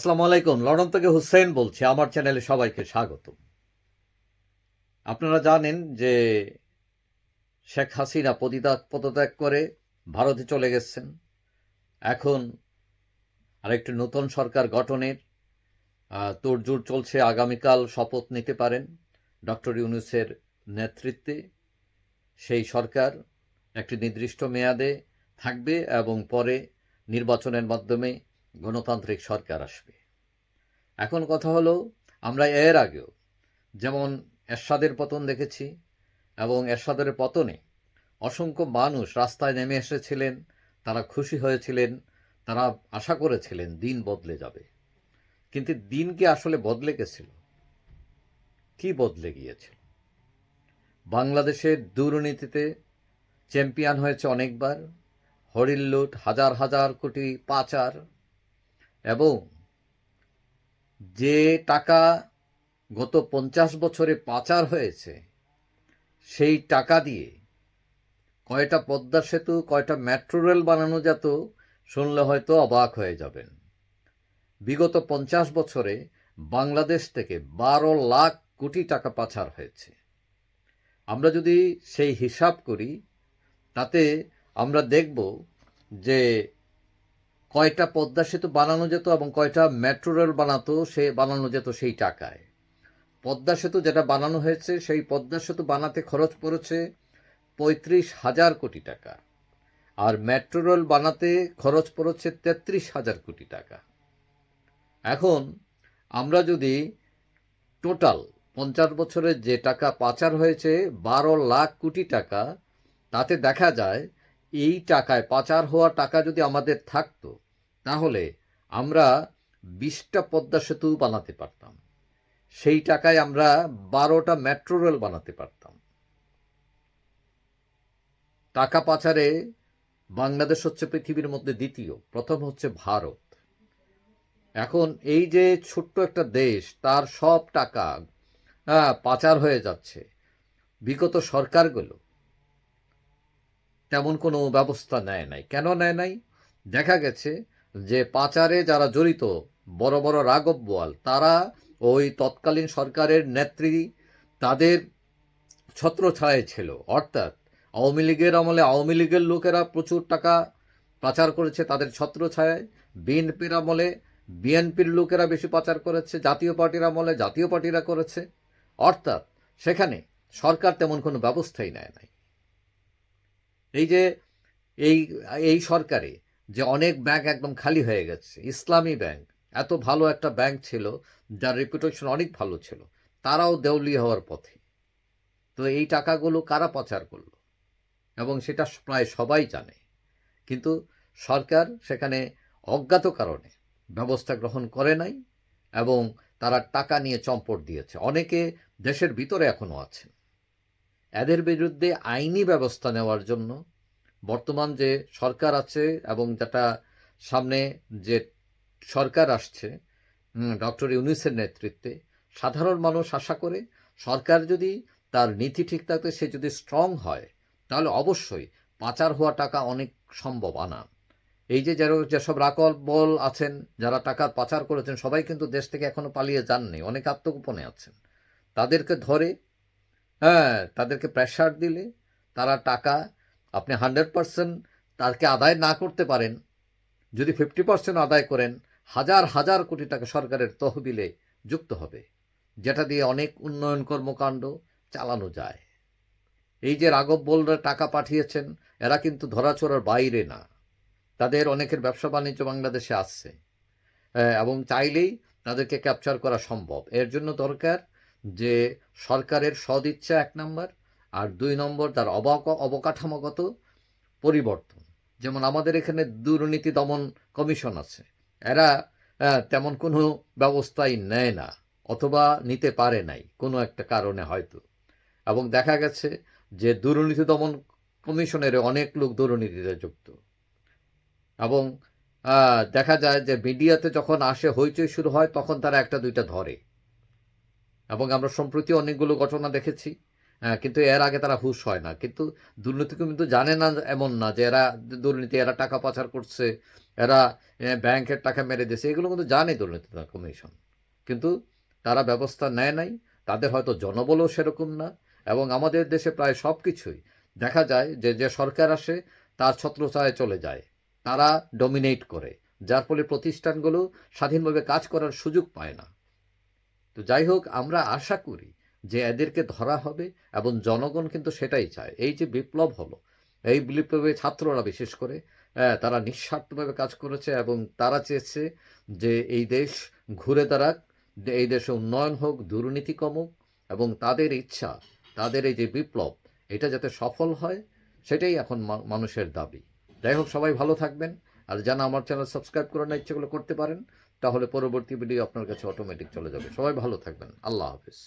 আসসালামু আলাইকুম লন্ডন থেকে হুসেন বলছি, আমার চ্যানেলে সবাইকে স্বাগত। আপনারা জানেন যে শেখ হাসিনা পদিত্যাগ পদত্যাগ করে ভারতে চলে গেছেন। এখন আরেকটি নতুন সরকার গঠনের তোড়জোড় চলছে, আগামীকাল শপথ নিতে পারেন ডক্টর ইউনুসের নেতৃত্বে। সেই সরকার একটি নির্দিষ্ট মেয়াদে থাকবে এবং পরে নির্বাচনের মাধ্যমে গণতান্ত্রিক সরকার আসবে। এখন কথা হলো, আমরা এর আগেও যেমন এরশাদের পতন দেখেছি এবং এরশাদের পতনে অসংখ্য মানুষ রাস্তায় নেমে এসেছিলেন, তারা খুশি হয়েছিলেন, তারা আশা করেছিলেন দিন বদলে যাবে। কিন্তু দিন কি আসলে বদলে গেছিল? কি বদলে গিয়েছিল? বাংলাদেশের দুর্নীতিতে চ্যাম্পিয়ন হয়েছে অনেকবার হরিল্লুট হাজার হাজার কোটি পাচার এবং যে টাকা গত পঞ্চাশ বছরে পাচার হয়েছে, সেই টাকা দিয়ে কয়টা পদ্মা সেতু, কয়টা মেট্রো রেল বানানো যেত, শুনলে হয়তো অবাক হয়ে যাবেন। বিগত পঞ্চাশ বছরে বাংলাদেশ থেকে বারো লাখ কোটি টাকা পাচার হয়েছে। আমরা যদি সেই হিসাব করি, তাতে আমরা দেখব যে কয়টা পদ্মা সেতু বানানো যেত এবং কয়টা মেট্রো রেল বানাতো সে বানানো যেত সেই টাকায়? পদ্মা সেতু যেটা বানানো হয়েছে, সেই পদ্মা সেতু বানাতে খরচ পড়েছে পঁয়ত্রিশ হাজার কোটি টাকা। আর মেট্রো রেল বানাতে খরচ পড়েছে তেত্রিশ হাজার কোটি টাকা। এখন আমরা যদি টোটাল পঞ্চাশ বছরের যে টাকা পাচার হয়েছে বারো লাখ কোটি টাকা, তাতে দেখা যায় এই টাকায় পাচার হওয়া টাকা যদি আমাদের থাকতো তাহলে আমরা বিশটা পদ্মা সেতু বানাতে পারতাম। সেই টাকায় আমরা বারোটা মেট্রো রেল বানাতে পারতাম। টাকা পাচারে বাংলাদেশ হচ্ছে পৃথিবীর মধ্যে দ্বিতীয়, প্রথম হচ্ছে ভারত। এখন এই যে ছোট্ট একটা দেশ, তার সব টাকা পাচার হয়ে যাচ্ছে। বিগত সরকারগুলো তেমন কোনো ব্যবস্থা নেয় নাই। কেন নেয় নাই? দেখা গেছে যে পাচারে যারা জড়িত, বড় বড় রাঘব বোয়াল, তারা ওই তৎকালীন সরকারের নেত্রী, তাদের ছত্রছায়ায় ছিল। অর্থাৎ আওয়ামী লীগের আমলে আওয়ামী লীগের লোকেরা প্রচুর টাকা পাচার করেছে তাদের ছত্রছায়ায়। বিএনপির আমলে বিএনপির লোকেরা বেশি পাচার করেছে, জাতীয় পার্টির আমলে জাতীয় পার্টিরা করেছে। অর্থাৎ সেখানে সরকার তেমন কোনো ব্যবস্থাই নেয় নাই। এই যে এই এই সরকারে যে অনেক ব্যাংক একদম খালি হয়ে গেছে। ইসলামী ব্যাংক এত ভালো একটা ব্যাংক ছিল, যার রেপুটেশন অনেক ভালো ছিল। তারাও দেউলি হওয়ার পথে। তো এই টাকাগুলো কারা পাচার করল? এবং সেটা প্রায় সবাই জানে। কিন্তু সরকার সেখানে অজ্ঞাত কারণে ব্যবস্থা গ্রহণ করে নাই এবং তারা টাকা নিয়ে চম্পট দিয়েছে। অনেকে দেশের ভিতরে এখনও আছেন। এদের বিরুদ্ধে আইনি ব্যবস্থা নেওয়ার জন্য বর্তমান যে সরকার আছে এবং যেটা সামনে যে সরকার আসছে ডক্টর ইউনিসের নেতৃত্বে, সাধারণ মানুষ আশা করে সরকার যদি তার নীতি ঠিক থাকতে সে যদি স্ট্রং হয়, তাহলে অবশ্যই পাচার হওয়া টাকা অনেক সম্ভব আনা। এই যে যারা যেসব রাকল বল আছেন, যারা টাকা পাচার করেছেন, সবাই কিন্তু দেশ থেকে এখনও পালিয়ে যাননি, অনেক আত্মগোপনে আছেন। তাদেরকে ধরে হ্যাঁ তাদেরকে প্রেশার দিলে তারা টাকা আপনি হান্ড্রেড পার্সেন্ট তাকে আদায় না করতে পারেন, যদি ফিফটি পার্সেন্ট আদায় করেন, হাজার হাজার কোটি টাকা সরকারের তহবিলে যুক্ত হবে, যেটা দিয়ে অনেক উন্নয়ন কর্মকাণ্ড চালানো যায়। এই যে রাঘব বোলরা টাকা পাঠিয়েছেন, এরা কিন্তু ধরাছোড়ার বাইরে না। তাদের অনেকের ব্যবসা বাণিজ্য বাংলাদেশে আসছে এবং চাইলেই তাদেরকে ক্যাপচার করা সম্ভব। এর জন্য দরকার যে সরকারের সদিচ্ছা এক নম্বর আর দুই নম্বর তার অবক, অবকাঠামোগত পরিবর্তন। যেমন আমাদের এখানে দুর্নীতি দমন কমিশন আছে। এরা তেমন কোনো ব্যবস্থাই নেয় না, অথবা নিতে পারে নাই, কোনো একটা কারণে হয়তো। এবং দেখা গেছে যে দুর্নীতি দমন কমিশনের অনেক লোক দুর্নীতিতে যুক্ত। এবং দেখা যায় যে মিডিয়াতে যখন আসে, হইচই শুরু হয়, তখন তারা একটা দুইটা ধরে। এবং আমরা সম্প্রতি অনেকগুলো ঘটনা দেখেছি। হ্যাঁ, কিন্তু এর আগে তারা হুঁশ হয় না। কিন্তু দুর্নীতি কিন্তু জানে না এমন না যে এরা দুর্নীতি, এরা টাকা পাচার করছে, এরা ব্যাংকের টাকা মেরে দিছে। এগুলো কিন্তু জানে দুর্নীতি কমিশন। কিন্তু তারা ব্যবস্থা নেয় নাই। তাদের হয়তো জনবলও সেরকম না এবং আমাদের দেশে প্রায় সব কিছুই দেখা যায় যে, যে সরকার আসে তার ছত্রছায়ায় চলে যায়। তারা ডমিনেট করে। যার ফলে প্রতিষ্ঠানগুলো স্বাধীনভাবে কাজ করার সুযোগ পায় না। তো যাই হোক আমরা আশা করি যে এদেরকে ধরা হবে এবং জনগণ কিন্তু সেটাই চায়। এই যে বিপ্লব হলো, এই বিপ্লবে ছাত্ররা বিশেষ করে তারা নিঃস্বার্থভাবে কাজ করেছে এবং তারা চেয়েছে যে এই দেশ ঘুরে দাঁড়াক, এই দেশে উন্নয়ন হোক, দুর্নীতি কমুক এবং তাদের ইচ্ছা, তাদের এই যে বিপ্লব, এটা যাতে সফল হয় সেটাই এখন মানুষের দাবি। যাই হোক সবাই ভালো থাকবেন। আর যারা আমার চ্যানেল সাবস্ক্রাইব করে না ইচ্ছা করলে করতে পারেন। তাহলে পরবর্তী ভিডিও আপনার কাছে অটোমেটিক চলে যাবে। সবাই ভালো থাকবেন। আল্লাহ হাফেজ।